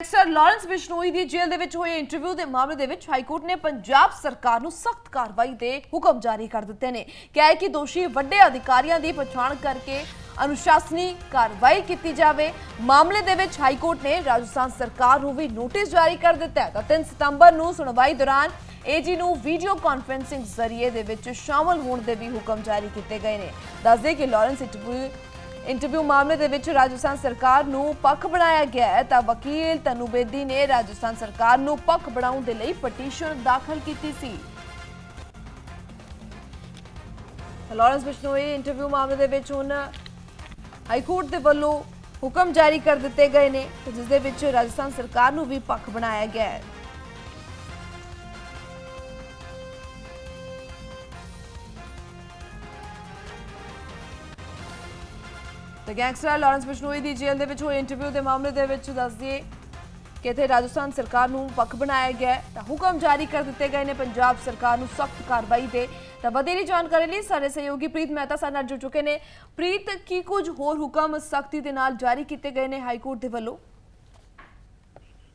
Gangster Lawrence Bishnoi ਦੀ ਜੇਲ੍ਹ ਦੇ ਵਿੱਚ ਹੋਏ ਇੰਟਰਵਿਊ ਦੇ ਮਾਮਲੇ ਦੇ ਵਿੱਚ ਹਾਈ ਕੋਰਟ ਨੇ ਪੰਜਾਬ ਸਰਕਾਰ ਨੂੰ ਸਖਤ ਕਾਰਵਾਈ ਦੇ ਹੁਕਮ ਜਾਰੀ ਕਰ ਦਿੱਤੇ ਨੇ। ਕਿਹਾ ਹੈ ਕਿ ਦੋਸ਼ੀ ਵੱਡੇ ਅਧਿਕਾਰੀਆਂ ਦੀ ਪਛਾਣ ਕਰਕੇ ਅਨੁਸ਼ਾਸਨੀ ਕਾਰਵਾਈ ਕੀਤੀ ਜਾਵੇ। ਮਾਮਲੇ ਦੇ ਵਿੱਚ ਹਾਈ ਕੋਰਟ ਨੇ ਰਾਜਸਥਾਨ ਸਰਕਾਰ ਨੂੰ ਵੀ ਨੋਟਿਸ ਜਾਰੀ ਕਰ ਦਿੱਤਾ ਹੈ। ਤਾਂ 3 ਸਤੰਬਰ ਨੂੰ ਸੁਣਵਾਈ ਦੌਰਾਨ ਏਜੀ ਨੂੰ ਵੀਡੀਓ ਕਾਨਫਰੈਂਸਿੰਗ ਜ਼ਰੀਏ ਦੇ ਵਿੱਚ ਸ਼ਾਮਲ ਹੋਣ ਦੇ ਵੀ ਹੁਕਮ ਜਾਰੀ ਕੀਤੇ ਗਏ ਨੇ। ਦੱਸਦੇ ਕਿ ਲਾਰੈਂਸ ਇੰਟਰਵਿਊ ਇੰਟਰਵਿਊ ਮਾਮਲੇ ਦੇ ਵਿੱਚ ਰਾਜਸਥਾਨ ਸਰਕਾਰ ਨੂੰ ਪੱਖ ਬਣਾਇਆ ਗਿਆ ਹੈ। ਤਾਂ ਵਕੀਲ ਤਨੂ ਬੇਦੀ ਨੇ ਰਾਜਸਥਾਨ ਸਰਕਾਰ ਨੂੰ ਪੱਖ ਬਣਾਉਣ ਦੇ ਲਈ ਪਟੀਸ਼ਨ ਦਾਖਲ ਕੀਤੀ ਸੀ। ਲਾਰੈਂਸ ਬਿਸ਼ਨੋਈ, ਇੰਟਰਵਿਊ ਮਾਮਲੇ ਦੇ ਵਿੱਚ ਹੁਣ ਹਾਈ ਕੋਰਟ ਦੇ ਵੱਲੋਂ ਹੁਕਮ ਜਾਰੀ ਕਰ ਦਿੱਤੇ ਗਏ ਨੇ ਤੇ ਜਿਸ ਦੇ ਵਿੱਚ ਰਾਜਸਥਾਨ ਸਰਕਾਰ ਨੂੰ ਵੀ ਪੱਖ ਬਣਾਇਆ ਗਿਆ ਹੈ। ਤੇ ਗੈਂਗਸਟਰ ਲਾਰੈਂਸ ਬਿਸ਼ਨੋਈ ਦੀ ਜੇਲ੍ਹ ਦੇ ਵਿੱਚ ਹੋਏ ਇੰਟਰਵਿਊ ਦੇ ਮਾਮਲੇ ਦੇ ਵਿੱਚ ਦੱਸ ਦਈਏ ਕਿ ਇੱਥੇ ਰਾਜਸਥਾਨ ਸਰਕਾਰ ਨੂੰ ਪੱਖ ਬਣਾਇਆ ਗਿਆ ਹੈ। ਤਾਂ ਹੁਕਮ ਜਾਰੀ ਕਰ ਦਿੱਤੇ ਗਏ ਨੇ ਪੰਜਾਬ ਸਰਕਾਰ ਨੂੰ ਸਖਤ ਕਾਰਵਾਈ ਦੇ। ਤਾਂ ਵਧੇਰੀ ਜਾਣਕਾਰੀ ਲਈ ਸਾਡੇ ਸਹਿਯੋਗੀ ਪ੍ਰੀਤ ਮਹਿਤਾ ਸਾਡੇ ਨਾਲ ਜੁੜ ਚੁੱਕੇ ਨੇ। ਪ੍ਰੀਤ, ਕੀ ਕੁਝ ਹੋਰ ਹੁਕਮ ਸਖਤੀ ਦੇ ਨਾਲ ਜਾਰੀ ਕੀਤੇ ਗਏ ਨੇ ਹਾਈ ਕੋਰਟ ਦੇ ਵੱਲੋਂ?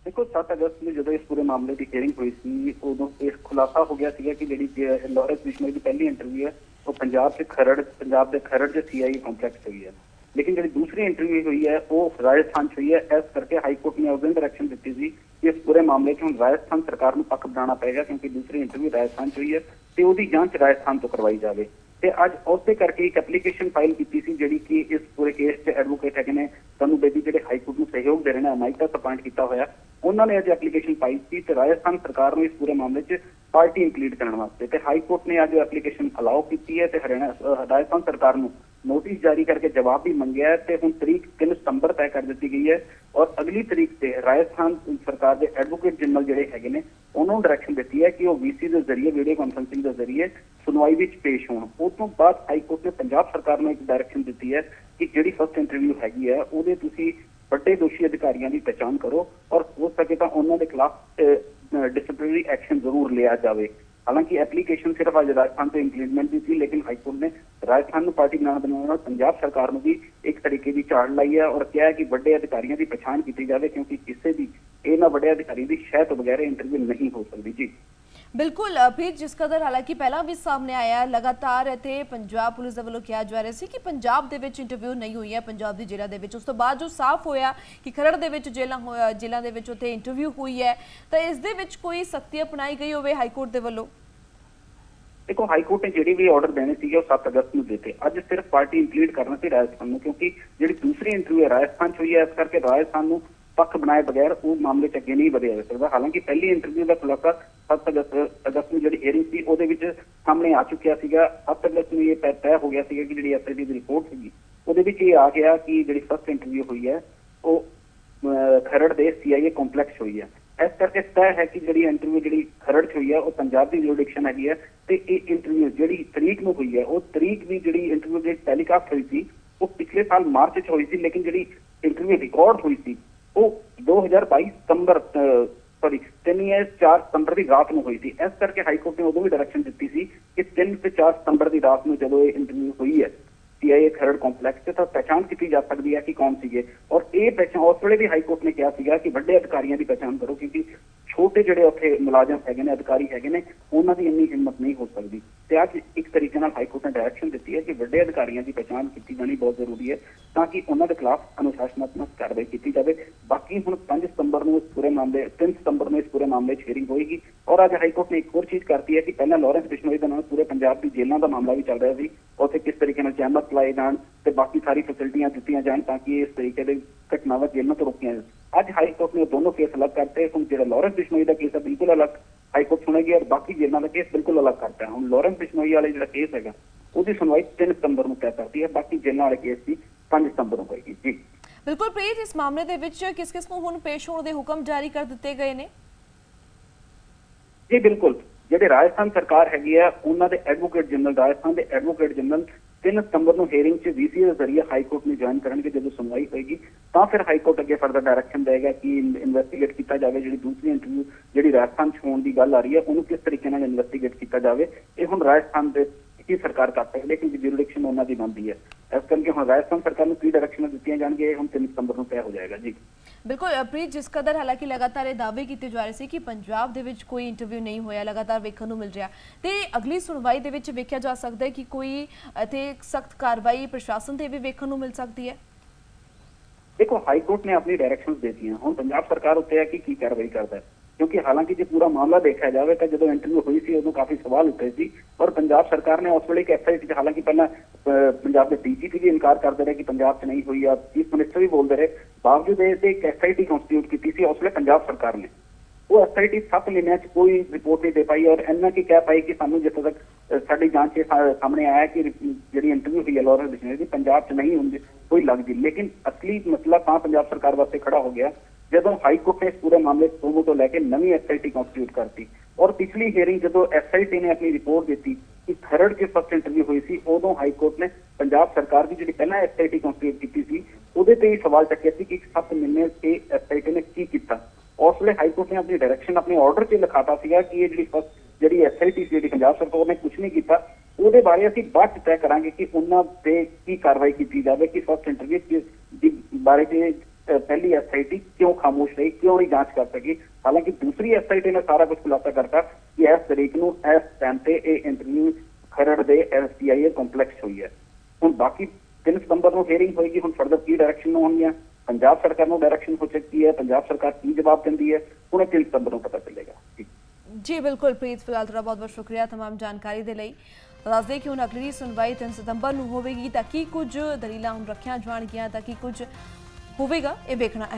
ਦੇਖੋ 7 ਅਗਸਤ ਨੂੰ ਜਦੋਂ ਇਸ ਪੂਰੇ ਮਾਮਲੇ ਦੀ ਹੀਅਰਿੰਗ ਹੋਈ ਸੀ, ਉਦੋਂ ਇਸ ਖੁਲਾਸਾ ਹੋ ਗਿਆ ਸੀਗਾ ਕਿ ਜਿਹੜੀ ਲਾਰੈਂਸ ਬਿਸ਼ਨੋਈ ਦੀ ਪਹਿਲੀ ਇੰਟਰਵਿਊ ਹੈ, ਉਹ ਪੰਜਾਬ ਦੇ ਖਰੜ, ਪੰਜਾਬ ਦੇ ਖਰੜ ਦੇ ਸੀਆਈ ਕੰਪਲੈਕਸ ਹੋਈ ਹੈ। ਲੇਕਿਨ ਜਿਹੜੀ ਦੂਸਰੀ ਇੰਟਰਵਿਊ ਹੋਈ ਹੈ, ਉਹ ਰਾਜਸਥਾਨ 'ਚ ਹੋਈ ਹੈ। ਇਸ ਕਰਕੇ ਹਾਈ ਕੋਰਟ ਨੇ ਉਸ ਦਿਨ ਡਾਇਰੈਕਸ਼ਨ ਦਿੱਤੀ ਸੀ ਕਿ ਇਸ ਪੂਰੇ ਮਾਮਲੇ 'ਚ ਹੁਣ ਰਾਜਸਥਾਨ ਸਰਕਾਰ ਨੂੰ ਪੱਖ ਬਣਾਉਣਾ ਪਏਗਾ ਕਿਉਂਕਿ ਦੂਸਰੀ ਇੰਟਰਵਿਊ ਰਾਜਸਥਾਨ 'ਚ ਹੋਈ ਹੈ ਤੇ ਉਹਦੀ ਜਾਂਚ ਰਾਜਸਥਾਨ ਤੋਂ ਕਰਵਾਈ ਜਾਵੇ। ਤੇ ਅੱਜ ਉਸੇ ਕਰਕੇ ਇੱਕ ਐਪਲੀਕੇਸ਼ਨ ਫਾਈਲ ਕੀਤੀ ਸੀ ਜਿਹੜੀ ਕਿ ਇਸ ਪੂਰੇ ਕੇਸ 'ਚ ਐਡਵੋਕੇਟ ਹੈਗੇ ਨੇ। ਤਨੂੰ ਬੇਦੀ ਜਿਹੜੇ ਹਾਈ ਕੋਰਟ ਨੂੰ ਸਹਿਯੋਗ ਦੇ ਰਹੇ ਨੇ, ਅਮਾਇਕਾ ਅਪਾਇੰਟ ਕੀਤਾ ਹੋਇਆ। ਉਹਨਾਂ ਨੇ ਅੱਜ ਐਪਲੀਕੇਸ਼ਨ ਪਾਈ ਸੀ ਤੇ ਰਾਜਸਥਾਨ ਸਰਕਾਰ ਨੂੰ ਇਸ ਪੂਰੇ ਮਾਮਲੇ 'ਚ ਪਾਰਟੀ ਇੰਕਲੂਡ ਕਰਨ ਵਾਸਤੇ। ਤੇ ਹਾਈ ਕੋਰਟ ਨੇ ਅੱਜ ਐਪਲੀਕੇਸ਼ਨ ਅਲਾਉ ਕੀਤੀ ਹੈ ਤੇ ਹਰਿਆਣਾ ਰਾਜਸਥਾਨ ਸਰਕਾਰ ਨੂੰ ਨੋਟਿਸ ਜਾਰੀ ਕਰਕੇ ਜਵਾਬ ਵੀ ਮੰਗਿਆ ਤੇ ਹੁਣ ਤਰੀਕ 3 ਸਤੰਬਰ ਤੈਅ ਕਰ ਦਿੱਤੀ ਗਈ ਹੈ ਔਰ ਅਗਲੀ ਤਰੀਕ ਤੇ ਰਾਜਸਥਾਨ ਸਰਕਾਰ ਦੇ ਐਡਵੋਕੇਟ ਜਨਰਲ ਜਿਹੜੇ ਹੈਗੇ ਨੇ, ਉਹਨਾਂ ਨੂੰ ਡਾਇਰੈਕਸ਼ਨ ਦਿੱਤੀ ਹੈ ਕਿ ਉਹ ਵੀਸੀ ਦੇ ਜ਼ਰੀਏ ਵੀਡੀਓ ਕਾਨਫਰੰਸਿੰਗ ਦੇ ਜ਼ਰੀਏ ਸੁਣਵਾਈ ਵਿੱਚ ਪੇਸ਼ ਹੋਣ। ਉਸ ਤੋਂ ਬਾਅਦ ਹਾਈ ਕੋਰਟ ਨੇ ਪੰਜਾਬ ਸਰਕਾਰ ਨੂੰ ਇੱਕ ਡਾਇਰੈਕਸ਼ਨ ਦਿੱਤੀ ਹੈ ਕਿ ਜਿਹੜੀ ਫਸਟ ਇੰਟਰਵਿਊ ਹੈਗੀ ਹੈ, ਉਹਦੇ ਤੁਸੀਂ ਵੱਡੇ ਦੋਸ਼ੀ ਅਧਿਕਾਰੀਆਂ ਦੀ ਪਛਾਣ ਕਰੋ ਔਰ ਹੋ ਸਕੇ ਤਾਂ ਉਹਨਾਂ ਦੇ ਖਿਲਾਫ ਡਿਸਪਲਿਨਰੀ ਐਕਸ਼ਨ ਜ਼ਰੂਰ ਲਿਆ ਜਾਵੇ। ਹਾਲਾਂਕਿ ਐਪਲੀਕੇਸ਼ਨ ਸਿਰਫ ਅੱਜ ਰਾਜਸਥਾਨ ਤੋਂ ਇੰਪਲੀਮੈਂਟ ਦੀ ਸੀ, ਲੇਕਿਨ ਹਾਈ ਕੋਰਟ ਨੇ ਰਾਜਸਥਾਨ ਨੂੰ ਪਾਰਟੀ ਬਣਾਉਣ ਨਾਲ ਪੰਜਾਬ ਸਰਕਾਰ ਨੂੰ ਵੀ ਇੱਕ ਤਰੀਕੇ ਦੀ ਝਾੜ ਲਾਈ ਹੈ ਔਰ ਕਿਹਾ ਹੈ ਕਿ ਵੱਡੇ ਅਧਿਕਾਰੀਆਂ ਦੀ ਪਛਾਣ ਕੀਤੀ ਜਾਵੇ ਕਿਉਂਕਿ ਕਿਸੇ ਵੀ ਇਹਨਾਂ ਵੱਡੇ ਅਧਿਕਾਰੀ ਦੀ ਸ਼ਹਿ ਤੋਂ ਬਗੈਰ ਇੰਟਰਵਿਊ ਨਹੀਂ ਹੋ ਸਕਦੀ ਜੀ। ਬਿਲਕੁਲ ਪ੍ਰੀਤ ਜਿਸ ਕਦਰ ਹਾਲਾਂਕਿ ਪਹਿਲਾਂ ਵੀ ਸਾਹਮਣੇ ਆਇਆ ਲਗਾਤਾਰ ਇੱਥੇ ਪੰਜਾਬ ਪੁਲਿਸ ਦੇ ਵੱਲੋਂ ਕਿਹਾ ਜਾ ਰਿਹਾ ਸੀ ਕਿ ਪੰਜਾਬ ਦੇ ਵਿੱਚ ਇੰਟਰਵਿਊ ਨਹੀਂ ਹੋਈ ਹੈ, ਪੰਜਾਬ ਦੀ ਜੇਲ੍ਹਾਂ ਦੇ ਵਿੱਚ। ਉਸ ਤੋਂ ਬਾਅਦ ਜੋ ਸਾਫ਼ ਹੋਇਆ ਕਿ ਖਰੜ ਦੇ ਵਿੱਚ ਜੇਲ੍ਹਾਂ ਹੋਇਆ ਜੇਲ੍ਹਾਂ ਦੇ ਵਿੱਚ ਉੱਥੇ ਇੰਟਰਵਿਊ ਹੋਈ ਹੈ, ਤਾਂ ਇਸ ਦੇ ਵਿੱਚ ਕੋਈ ਸਖਤੀ ਅਪਣਾਈ ਗਈ ਹੋਵੇ ਹਾਈ ਕੋਰਟ ਦੇ ਵੱਲੋਂ? ਦੇਖੋ ਹਾਈ ਕੋਰਟ ਨੇ ਜਿਹੜੀ ਵੀ ਆਰਡਰ ਦੇਣੇ ਸੀਗੇ, ਉਹ 7 ਅਗਸਤ ਨੂੰ ਦਿੱਤੇ। ਅੱਜ ਸਿਰਫ ਪਾਰਟੀ ਇੰਕਲੂਡ ਕਰਨਾ ਸੀ ਰਾਜਸਥਾਨ ਨੂੰ, ਕਿਉਂਕਿ ਜਿਹੜੀ ਦੂਸਰੀ ਇੰਟਰਵਿਊ ਹੈ, ਰਾਜਸਥਾਨ ਚ ਹੋਈ ਹੈ, ਇਸ ਕਰਕੇ ਰਾਜਸਥਾਨ ਨੂੰ ਪੱਖ ਬਣਾਏ ਬਗੈਰ ਉਹ ਮਾਮਲੇ ਚ ਅੱਗੇ ਨਹੀਂ ਵਧਿਆ ਜਾ ਸਕਦਾ। ਹਾਲਾਂਕਿ ਪਹਿਲੀ ਇੰਟਰਵਿਊ ਦਾ ਖੁਲਾਸਾ 7 ਅਗਸਤ ਅਗਸਤ ਨੂੰ ਜਿਹੜੀ ਹੀਅਰਿੰਗ ਸੀ ਉਹਦੇ ਵਿੱਚ ਸਾਹਮਣੇ ਆ ਚੁੱਕਿਆ ਸੀਗਾ। 7 ਅਗਸਤ ਨੂੰ ਇਹ ਤੈਅ ਹੋ ਗਿਆ ਸੀਗਾ ਕਿ ਜਿਹੜੀ ਐਸਆਈਟੀ ਦੀ ਰਿਪੋਰਟ ਸੀਗੀ ਉਹਦੇ ਵਿੱਚ ਇਹ ਆ ਗਿਆ ਕਿ ਜਿਹੜੀ ਫਸਟ ਇੰਟਰਵਿਊ ਹੋਈ ਹੈ ਉਹ ਅਹ, ਖਰੜ ਦੇ ਸੀਆਈਏ ਕੰਪਲੈਕਸ ਹੋਈ ਹੈ। ਇਸ ਕਰਕੇ ਤੈਅ ਹੈ ਕਿ ਜਿਹੜੀ ਇੰਟਰਵਿਊ ਜਿਹੜੀ ਖਰੜ 'ਚ ਹੋਈ ਹੈ ਉਹ ਪੰਜਾਬ ਦੀ ਜੁਰਿਡਿਕਸ਼ਨ ਹੈਗੀ ਹੈ ਤੇ ਇਹ ਇੰਟਰਵਿਊ ਜਿਹੜੀ ਤਰੀਕ ਨੂੰ ਹੋਈ ਹੈ ਉਹ ਤਰੀਕ ਵੀ ਜਿਹੜੀ ਇੰਟਰਵਿਊ ਦੀ ਟੈਲੀਕਾਸਟ ਹੋਈ ਸੀ ਉਹ ਪਿਛਲੇ ਸਾਲ ਮਾਰਚ 'ਚ ਹੋਈ ਸੀ ਲੇਕਿਨ ਜਿਹੜੀ ਇੰਟਰਵਿਊ ਰਿਕਾਰਡ ਹੋਈ ਸੀ ਉਹ 2022 ਸਤੰਬਰ ਸੌਰੀ ਤਿੰਨ ਜਾਂ 4 ਸਤੰਬਰ ਦੀ ਰਾਤ ਨੂੰ ਹੋਈ ਸੀ। ਇਸ ਕਰਕੇ ਹਾਈ ਕੋਰਟ ਨੇ ਉਦੋਂ ਵੀ ਡਾਇਰੈਕਸ਼ਨ ਦਿੱਤੀ ਸੀ ਕਿ 3 ਤੇ 4 ਸਤੰਬਰ ਦੀ ਰਾਤ ਨੂੰ ਜਦੋਂ ਇਹ ਇੰਟਰਵਿਊ ਹੋਈ ਹੈ ਸੀਆਈਏ ਖਰੜ ਕੰਪਲੈਕਸ ਤੇ ਤਾਂ ਪਛਾਣ ਕੀਤੀ ਜਾ ਸਕਦੀ ਹੈ ਕਿ ਕੌਣ ਸੀਗੇ। ਔਰ ਇਹ ਪਛਾਣ ਉਸ ਵੇਲੇ ਵੀ ਹਾਈ ਕੋਰਟ ਨੇ ਕਿਹਾ ਸੀਗਾ ਕਿ ਵੱਡੇ ਅਧਿਕਾਰੀਆਂ ਦੀ ਪਛਾਣ ਕਰੋ, ਕਿਉਂਕਿ ਛੋਟੇ ਜਿਹੜੇ ਉੱਥੇ ਮੁਲਾਜ਼ਮ ਹੈਗੇ ਨੇ, ਅਧਿਕਾਰੀ ਹੈਗੇ ਨੇ, ਉਹਨਾਂ ਦੀ ਇੰਨੀ ਹਿੰਮਤ ਨਹੀਂ ਹੋ ਸਕਦੀ। ਤੇ ਅੱਜ ਇੱਕ ਤਰੀਕੇ ਨਾਲ ਹਾਈ ਕੋਰਟ ਨੇ ਡਾਇਰੈਕਸ਼ਨ ਦਿੱਤੀ ਹੈ ਕਿ ਵੱਡੇ ਅਧਿਕਾਰੀਆਂ ਦੀ ਪਛਾਣ ਕੀਤੀ ਜਾਣੀ ਬਹੁਤ ਜ਼ਰੂਰੀ ਹੈ ਤਾਂ ਕਿ ਉਹਨਾਂ ਦੇ ਖਿਲਾਫ ਅਨੁਸ਼ਾਸਨਾਤਮਕ ਕਾਰਵਾਈ ਕੀਤੀ ਜਾਵੇ। ਬਾਕੀ ਹੁਣ 5 ਸਤੰਬਰ ਨੂੰ ਇਸ ਪੂਰੇ ਮਾਮਲੇ 3 ਸਤੰਬਰ ਨੂੰ ਇਸ ਪੂਰੇ ਮਾਮਲੇ 'ਚ ਹੀਅਰਿੰਗ ਹੋਏਗੀ ਔਰ ਅੱਜ ਹਾਈ ਕੋਰਟ ਨੇ ਇੱਕ ਹੋਰ ਚੀਜ਼ ਕਰਤੀ ਹੈ ਕਿ ਪਹਿਲਾਂ ਲਾਰੈਂਸ ਬਿਸ਼ਨੋਈ ਦੇ ਨਾਲ ਪੂਰੇ ਪੰਜਾਬ ਦੀ ਜੇਲ੍ਹਾਂ ਦਾ ਮਾਮਲਾ ਵੀ ਚੱਲ ਰਿਹਾ ਸੀ, ਉੱਥੇ ਕਿਸ ਤਰੀਕੇ ਨਾਲ ਚੈਂਬਰ ਚਲਾਏ ਜਾਣ ਤੇ ਬਾਕੀ ਸਾਰੀ ਫੈਸਿਲਿਟੀਆਂ ਦਿੱਤੀਆਂ ਜਾਣ ਤਾਂ ਕਿ ਇਸ ਤਰੀਕੇ ਦੇ ਘਟਨਾਵਾਂ ਜੇਲ੍ਹਾਂ ਤੋਂ ਰੋਕੀਆਂ ਜਾਣ ਅੱਜ ਹਾਈ ਕੋਰਟ ਨੇ ਉਹ ਦੋਨੋਂ ਕੇਸ ਅਲੱਗ ਕਰਤੇ। ਹੁਣ ਜਿਹੜਾ ਲਾਰੈਂਸ ਬਿਸ਼ਨੋਈ ਦਾ ਕੇਸ ਹੈ ਬਿਲਕੁਲ ਅਲੱਗ ਹਾਈ ਕੋਰਟ ਸੁਣੇਗੀ ਔਰ ਬਾਕੀ ਜੇਲ੍ਹਾਂ ਦਾ ਕੇਸ ਬਿਲਕੁਲ ਅਲੱਗ ਕਰਤਾ। ਹੁਣ ਲਾਰੈਂਸ ਬਿਸ਼ਨੋਈ ਵਾਲੇ ਜਿਹੜਾ ਕੇਸ ਹੈਗਾ ਉਹਦੀ ਸੁਣਵਾਈ 3 ਸਤੰਬਰ ਨੂੰ ਤੈਅ ਕਰਦੀ ਹੈ। ਬਾਕੀ ਜੇਲ੍ਹਾਂ ਵਾਲੇ ਕੇਸ ਦੀ 5 ਸਤੰਬਰ ਨੂੰ ਹੋਏਗੀ। ਜੀ। ਬਿਲਕੁਲ ਪ੍ਰੀਤ ਇਸ ਮਾਮਲੇ ਦੇ ਵਿੱਚ ਕਿਸ ਕਿਸ ਨੂੰ ਹੁਣ ਪੇਸ਼ ਹੋਣ ਦੇ ਹੁਕਮ ਜਾਰੀ ਕਰ ਦਿੱਤੇ ਗਏ ਨੇ? ਜੀ ਬਿਲਕੁਲ। ਜਿਹੜੇ ਰਾਜਸਥਾਨ ਸਰਕਾਰ ਹੈਗੀ ਆ ਉਹਨਾਂ ਦੇ ਐਡਵੋਕੇਟ ਜਨਰਲ ਰਾਜਸਥਾਨ ਦੇ ਐਡਵੋਕੇਟ ਜਨਰਲ 3 ਸਤੰਬਰ ਨੂੰ ਹੀਅਰਿੰਗ 'ਚ ਵੀਸੀ ਦੇ ਜ਼ਰੀਏ ਹਾਈ ਕੋਰਟ ਨੂੰ ਜੁਆਇਨ ਕਰਨਗੇ, ਜਦੋਂ ਸੁਣਵਾਈ ਹੋਏਗੀ, ਤਾਂ ਫਿਰ ਹਾਈ ਕੋਰਟ ਅੱਗੇ ਫਰਦਰ ਡਾਇਰੈਕਸ਼ਨ ਦੇਗਾ ਕਿ ਇਨਵੈਸਟੀਗੇਟ ਕੀਤਾ ਜਾਵੇ, ਜਿਹੜੀ ਦੂਸਰੀ ਇੰਟਰਵਿਊ ਜਿਹੜੀ ਰਾਜਸਥਾਨ 'ਚ ਹੋਣ ਦੀ ਗੱਲ ਆ ਰਹੀ ਹੈ, ਉਹਨੂੰ ਕਿਸ ਤਰੀਕੇ ਨਾਲ ਇਨਵੈਸਟੀਗੇਟ ਕੀਤਾ ਜਾਵੇ, ਇਹ ਹੁਣ ਰਾਜਸਥਾਨ ਦੇ ਕੀ ਸਰਕਾਰ ਕਰ ਸਕਦੀ ਹੈ ਕਿਉਂਕਿ ਜੁਰਿਡਿਕਸ਼ਨ ਉਹਨਾਂ ਦੀ ਬਣਦੀ ਹੈ। ਇਸ ਕਰਕੇ ਹੁਣ ਰਾਜਸਥਾਨ ਸਰਕਾਰ ਨੂੰ ਕੀ ਡਾਇਰੈਕਸ਼ਨ ਦਿੱਤੀਆਂ ਜਾਣਗੀਆਂ, ਇਹ ਹੁਣ 3 ਸਤੰਬਰ ਨੂੰ ਤੈਅ ਹੋ ਜਾਏਗਾ। ਜੀ। ਬਿਲਕੁਲ ਪ੍ਰੀਤ, ਜਿਸ ਕਦਰ ਹਾਲਾਂਕਿ ਲਗਾਤਾਰ ਇਹ ਦਾਅਵੇ ਕੀਤੇ ਜਾ ਰਹੇ ਸੀ ਕਿ ਪੰਜਾਬ ਦੇ ਵਿੱਚ ਕੋਈ ਇੰਟਰਵਿਊ ਨਹੀਂ ਹੋਇਆ, ਲਗਾਤਾਰ ਵੇਖਣ ਨੂੰ ਮਿਲ ਰਿਹਾ। ਤੇ ਅਗਲੀ ਸੁਣਵਾਈ ਦੇ ਵਿੱਚ ਵੇਖਿਆ ਜਾ ਸਕਦਾ ਹੈ ਕਿ ਕੋਈ ਇੱਥੇ ਸਖਤ ਕਾਰਵਾਈ ਪ੍ਰਸ਼ਾਸਨ ਤੇ ਵੀ ਵੇਖਣ ਨੂੰ ਮਿਲ ਸਕਦੀ ਹੈ। ਦੇਖੋ, ਹਾਈ ਕੋਰਟ ਨੇ ਆਪਣੀ ਡਾਇਰੈਕਸ਼ਨਸ ਦਿੱਤੀਆਂ। ਹੁਣ ਪੰਜਾਬ ਸਰਕਾਰ ਉੱਤੇ ਹੈ ਕਿ ਕੀ ਕਾਰਵਾਈ ਕਰਦਾ ਹੈ? ਕਿਉਂਕਿ ਹਾਲਾਂਕਿ ਜੇ ਪੂਰਾ ਮਾਮਲਾ ਦੇਖਿਆ ਜਾਵੇ ਤਾਂ ਜਦੋਂ ਇੰਟਰਵਿਊ ਹੋਈ ਸੀ, ਉਦੋਂ ਕਾਫੀ ਸਵਾਲ ਉੱਠੇ ਸੀ। ਔਰ ਪੰਜਾਬ ਸਰਕਾਰ ਨੇ ਉਸ ਵੇਲੇ ਇੱਕ ਐਸਆਈਟੀ ਹਾਲਾਂਕਿ ਪਹਿਲਾਂ ਪੰਜਾਬ ਦੇ ਡੀਜੀਪੀ ਵੀ ਇਨਕਾਰ ਕਰਦੇ ਰਹੇ ਕਿ ਪੰਜਾਬ 'ਚ ਨਹੀਂ ਹੋਈ ਆ। ਚੀਫ ਮਿਨਿਸਟਰ ਵੀ ਬੋਲਦੇ ਰਹੇ। ਬਾਵਜੂਦ ਇਹ ਤੇ ਇੱਕ ਐਸਆਈਟੀ ਕੰਸਟੀਟਿਊਟ ਕੀਤੀ ਸੀ ਉਸ ਵੇਲੇ ਪੰਜਾਬ ਸਰਕਾਰ ਨੇ ਉਹ ਐਸਆਈਟੀ 7 ਮਹੀਨਿਆਂ 'ਚ ਕੋਈ ਰਿਪੋਰਟ ਨਹੀਂ ਦੇ ਪਾਈ ਔਰ ਇੰਨਾ ਕੀ ਕਹਿ ਪਾਈ ਕਿ ਸਾਨੂੰ ਜਿੱਥੇ ਤੱਕ ਅਹ, ਸਾਡੀ ਜਾਂਚ 'ਚ ਸਾ- ਸਾਹਮਣੇ ਆਇਆ ਕਿ ਰਿਪ- ਜਿਹੜੀ ਇੰਟਰਵਿਊ ਹੋਈ ਹੈ ਲੋਰੈਂਸ ਬਿਸ਼ਨਰੀ ਦੀ ਪੰਜਾਬ 'ਚ ਨਹੀਂ ਹੁੰਦੀ ਕੋਈ ਲੱਗਦੀ ਲੇਕਿਨ ਅਸਲੀ ਮਸਲਾ ਤਾਂ ਪੰਜਾਬ ਸਰਕਾਰ ਵਾਸਤੇ ਖੜਾ ਹੋ ਗਿਆ ਜਦੋਂ ਹਾਈ ਕੋਰਟ ਨੇ ਇਸ ਪੂਰੇ ਮਾਮਲੇ ਨੂੰ ਤੋਂ ਲੈ ਕੇ ਨਵੀਂ ਐਸਆਈਟੀ ਕੰਸਟੀਟਿਊਟ ਕਰਤੀ ਔਰ ਪਿਛਲੀ ਹੀਅਰਿੰਗ ਜਦੋਂ ਐਸਆਈਟੀ ਨੇ ਆਪਣੀ ਰਿਪੋਰਟ ਦਿੱਤੀ ਕਿ ਥਰਡ ਕੇ ਫਸਟ ਇੰਟਰਵਿਊ ਹੋਈ ਸੀ ਉਦੋਂ ਹਾਈ ਕੋਰਟ ਨੇ ਪੰਜਾਬ ਸਰਕਾਰ ਦੀ ਜਿਹੜੀ ਪਹਿਲਾਂ ਐਸਆਈਟੀ ਕੰਸਟੀਟਿਊਟ ਕੀਤੀ ਸੀ ਉਹਦੇ ਤੇ ਹੀ ਸਵਾਲ ਚੱਕਿਆ ਸੀ ਕਿ 7 ਮਹੀਨੇ ਤੇ ਐਸਆਈਟੀ ਨੇ ਕੀ ਕੀਤਾ। ਉਸ ਵੇਲੇ ਹਾਈ ਕੋਰਟ ਨੇ ਆਪਣੀ ਡਾਇਰੈਕਸ਼ਨ ਆਪਣੇ ਆਰਡਰ 'ਚ ਲਿਖਾਤਾ ਸੀਗਾ ਕਿ ਇਹ ਜਿਹੜੀ ਫਸਟ ਜਿਹੜੀ ਐਸਆਈਟੀ ਸੀ ਜਿਹੜੀ ਪੰਜਾਬ ਸਰਕਾਰ ਨੇ ਕੁਝ ਨਹੀਂ ਕੀਤਾ ਉਹਦੇ ਬਾਰੇ ਅਸੀਂ ਬਾਅਦ 'ਚ ਤੈਅ ਕਰਾਂਗੇ ਕਿ ਉਹਨਾਂ ਤੇ ਕੀ ਕਾਰਵਾਈ ਕੀਤੀ ਜਾਵੇ ਕਿ ਫਸਟ ਇੰਟਰਵਿਊ ਦੀ ਬਾਰੇ 'ਚ ਅਹ, ਪਹਿਲੀ ਐਸਆਈਟੀ ਕਿਉਂ ਖਾਮੋਸ਼ ਰਹੀ ਕਿਉਂ ਨਹੀਂ ਜਾਂਚ ਕਰ ਸਕੀ। ਹਾਲਾਂਕਿ ਦੂਸਰੀ ਐਸਆਈਟੀ ਨੇ ਸਾਰਾ ਕੁਝ ਖੁਲਾਸਾ ਕਰਤਾ ਕਿ ਇਸ ਤਰੀਕ ਨੂੰ ਇਸ ਟਾਈਮ ਤੇ ਇਹ ਇੰਟਰਵਿਊ ਖਰੜ ਦੇ ਐਸਪੀਆਈ ਕੰਪਲੈਕਸ ਹੋਈ ਹੈ। ਹੁਣ ਬਾਕੀ 3 ਸਤੰਬਰ ਨੂੰ ਹੀਅਰਿੰਗ ਹੋਏਗੀ ਹੁਣ ਫਰਦਰ ਕੀ ਡਾਇਰੈਕਸ਼ਨ ਹੋਣਗੀਆਂ ਪੰਜਾਬ ਸਰਕਾਰ ਨੂੰ ਡਾਇਰੈਕਸ਼ਨ ਹੋ ਸਕਦੀ ਹੈ ਪੰਜਾਬ ਸਰਕਾਰ ਕੀ ਜਵਾਬ ਦਿੰਦੀ ਹੈ ਹੁਣ ਇਹ 3 ਸਤੰਬਰ ਨੂੰ ਪਤਾ ਚੱਲੇਗਾ ਜੀ ਜੀ ਬਿਲਕੁਲ ਪ੍ਰੀਤ ਫਿਲਹਾਲ ਤੁਹਾਡਾ ਬਹੁਤ ਬਹੁਤ ਸ਼ੁਕਰੀਆ तमाम ਜਾਣਕਾਰੀ ਦੇ ਲਈ ਦੱਸਦੇ ਕਿ ਹੁਣ ਅਗਲੀ ਸੁਣਵਾਈ 3 ਸਤੰਬਰ ਨੂੰ ਹੋਵੇਗੀ ਤਾਂ ਕੀ ਕੁਝ ਦਲੀਲਾਂ ਹੁਣ ਰੱਖੀਆਂ ਜਾਣਗੀਆਂ ਤਾਂ ਕੀ ਕੁਝ ਹੋਵੇਗਾ ਇਹ ਵੇਖਣਾ